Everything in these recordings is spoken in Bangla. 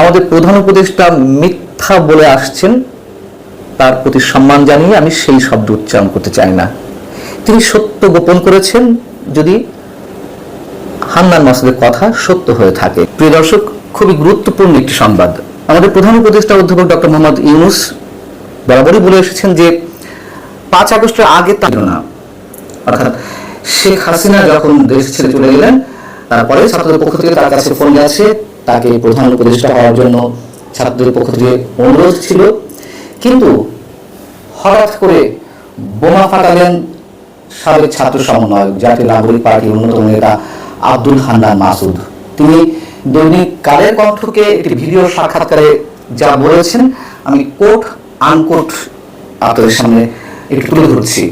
আমাদের প্রধান উপদেষ্টা মিথ্যা বলে আসছেন, তার প্রতি সম্মান জানিয়ে আমি সেই শব্দ উচ্চারণ করতে চাই না। তিনি সত্য গোপন করেছেন, যদি হান্নান মাসুদের কথা সত্য হয়ে থাকে। প্রিয় দর্শক, খুবই গুরুত্বপূর্ণ একটি সংবাদ। আমাদের প্রধান উপদেষ্টা অধ্যাপক ডক্টর মোহাম্মদ ইউনুস বরাবরই বলে এসেছেন যে, পাঁচ আগস্টের আগে তা না অর্থাৎ শেখ হাসিনা যখন দেশ ছেড়ে চলে গেলেন, তারপরে ছাত্রদের পক্ষ থেকে তার কাছে ফোন গেছে তাকে প্রধান উপদেষ্টা হওয়ার জন্য ছাত্রদের পক্ষ থেকে অনুরোধ ছিল। কিন্তু হঠাৎ করে বোমা ফাটালেন সাবেক ছাত্র সমন্বয়ক, জাতীয় নাগরিক পার্টির অন্যতম নেতা আব্দুল হান্নান মাসুদ। তিনি দৈনিক কালের কণ্ঠকে একটি ভিডিও সাক্ষাৎকারে যা বলেছেন, আমি কোট আনকোট আপনাদের সামনে একটু তুলে ধরছি।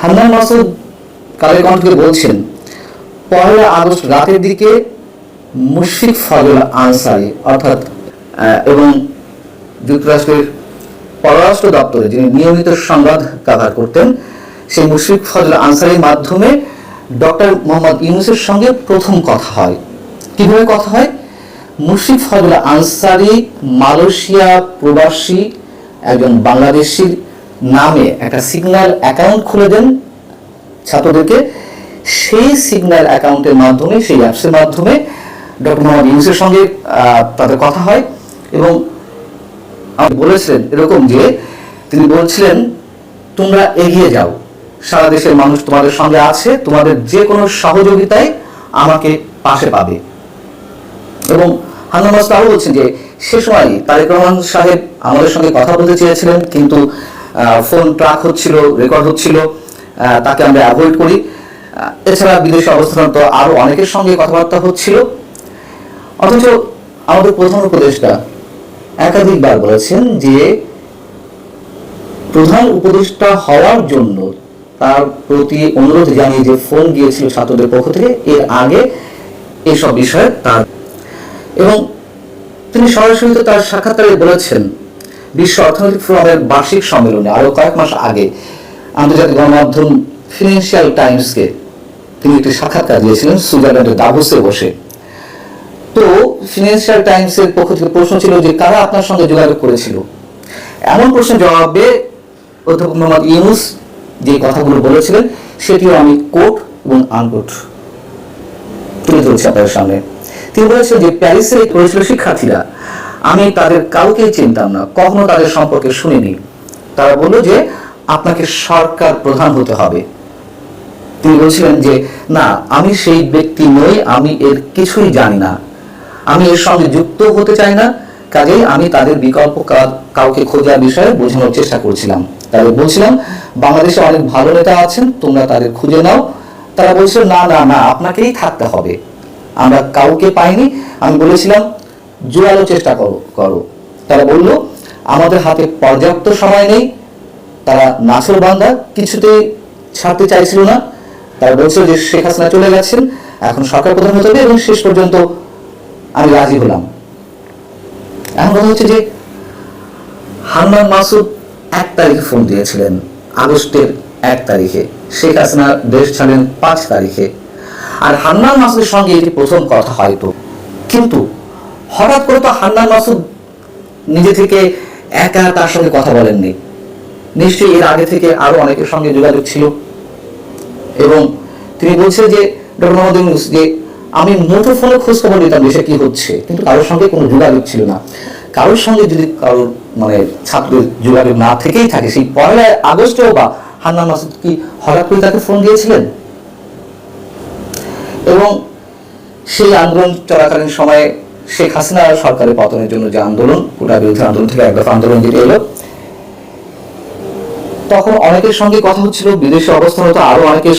হান্নান মাসুদ কালের কণ্ঠকে বলছেন, পয়লা আগস্ট রাতের দিকে মুশফিক ফজল আনসারি, অর্থাৎ এবং যুক্তরাষ্ট্রের পররাষ্ট্র দপ্তরে যিনি নিয়মিত সংবাদ কাভার করতেন, সেই মুশফিক ফজল আনসারির মাধ্যমে ডক্টর মোহাম্মদ ইউনুসের সঙ্গে প্রথম কথা হয়। কীভাবে কথা হয়? মুশফিক ফজল আনসারি মালয়েশিয়া প্রবাসী, একজন বাংলাদেশির নামে একটা সিগন্যাল অ্যাকাউন্ট খুলে দেন ছাত্রদেরকে। সেই সিগন্যাল অ্যাকাউন্টের মাধ্যমে, সেই অ্যাপসের মাধ্যমে ডক্টর মোহাম্মদ ইউনুসের সঙ্গে তাদের কথা হয় এবং বলেছিলেন এরকম যে তিনি বলছিলেন, তোমরা এগিয়ে যাও। সারা দেশের মানুষ তোমাদের সঙ্গে আছে, তোমাদের যে কোনো সহযোগিতায় আমাকে পাশে পাবে। এবং মাস্টার আরও বলছেন যে, সে সময় তারেক রহমান সাহেব আমাদের সঙ্গে কথা বলতে চেয়েছিলেন, কিন্তু ফোন ট্রাক হচ্ছিল, রেকর্ড হচ্ছিল তাকে আমরা অ্যাভয়েড করি। এছাড়া বিদেশে অবস্থানরত আরও অনেকের সঙ্গে কথাবার্তা হচ্ছিল। অথচ আমাদের প্রধান উপদেষ্টা একাধিকবার বলেছেন যে প্রধান উপদেষ্টা হওয়ার জন্য তার প্রতি অনুরোধ জানিয়ে যে ফোন গিয়েছিল ছাত্রদের পক্ষ থেকে, এর আগে এসব বিষয়ে তার এবং তিনি সরাসরি তার সাক্ষাৎকারে বলেছেন, বিশ্ব অর্থনৈতিক ফোরামের বার্ষিক সম্মেলনে আরও কয়েক মাস আগে আন্তর্জাতিক গণমাধ্যম ফিনান্সিয়াল টাইমসকে তিনি একটি সাক্ষাৎকার দিয়েছিলেন সুইজারল্যান্ডের দাভোসে বসে। ফিনান্সিয়াল টাইমসের পক্ষ থেকে প্রশ্ন ছিল যে কারা আপনার সঙ্গে যোগাযোগ করেছিল? এমন প্রশ্নের জবাবে অধ্যাপক মোহাম্মদ ইউনুস যে কথাগুলো বলেছিলেন, সেটিও আমি কোট এবং আনকোট তুলে ধরছি আপনাদের সামনে। তিনি বলেছিলেন যে প্যারিসে পড়েছিল শিক্ষার্থীরা। আমি তাদের কাউকেই চিনতাম না, কখনো তাদের সম্পর্কে শুনিনি। তারা বলল যে আপনাকে সরকার প্রধান হতে হবে। তিনি বলছিলেন যে, না, আমি সেই ব্যক্তি নই, আমি এর কিছুই জানি না। আমি এর সঙ্গে যুক্ত হতে চাই না। কাজেই আমি তাদের বিকল্প কাউকে খোঁজার বিষয়ে বোঝানোর চেষ্টা করছিলাম। তাদের বলছিলাম, বাংলাদেশে অনেক ভালো নেতা আছেন, তোমরা তাদের খুঁজে নাও। তারা বলছিল, না না না, আপনাকেই থাকতে হবে। আমরা কাউকে পাইনি। আমি বলেছিলাম, জোরালো চেষ্টা করো করো। তারা বলল, আমাদের হাতে পর্যাপ্ত সময় নেই। তারা নাসর বান্দা, কিছুতেই ছাড়তে চাইছিল না। তারা বলছিল যে, শেখ হাসিনা চলে গেছেন, এখন সরকার প্রধান হতে হবে এবং শেষ পর্যন্ত আমি রাজি হলাম। এখন কথা হচ্ছে যে হান্নান মাসুদ এক তারিখে ফোন দিয়েছিলেন, আগস্টের এক তারিখে। শেখ হাসিনা দেশ ছাড়েন পাঁচ তারিখে। আর হান্নান মাসুদের সঙ্গে এটি প্রথম কথা হয়তো। কিন্তু হঠাৎ করে তো হান্নান মাসুদ নিজে থেকে একা তার সঙ্গে কথা বলেননি। নিশ্চয়ই এর আগে থেকে আরও অনেকের সঙ্গে যোগাযোগ ছিল। এবং তিনি বলছেন যে ডক্টর মোহাম্মদ ইউনুস যে আমি মুঠো ফোনে খোঁজ খবর নিতাম দেশে কি হচ্ছে, কিন্তু কারোর সঙ্গে কোনো যোগাযোগ ছিল না। কারোর সঙ্গে যদি কারোর মানে ছাত্রের যোগাযোগ না থেকেই থাকে, সেই পয়লা আগস্টেও বা হান্নান মাসুদ কি হঠাৎ করে তাকে ফোন দিয়েছিলেন? এবং সেই আন্দোলন চলাকালীন সময়ে শেখ হাসিনা সরকারের পতনের জন্য যে আন্দোলন কোটা বিরোধী আন্দোলন থেকে এক দফা আন্দোলন যেটা এলো, তখন অনেকের সঙ্গে কথা হচ্ছিল, বিদেশে অবস্থানরত আরও অনেকের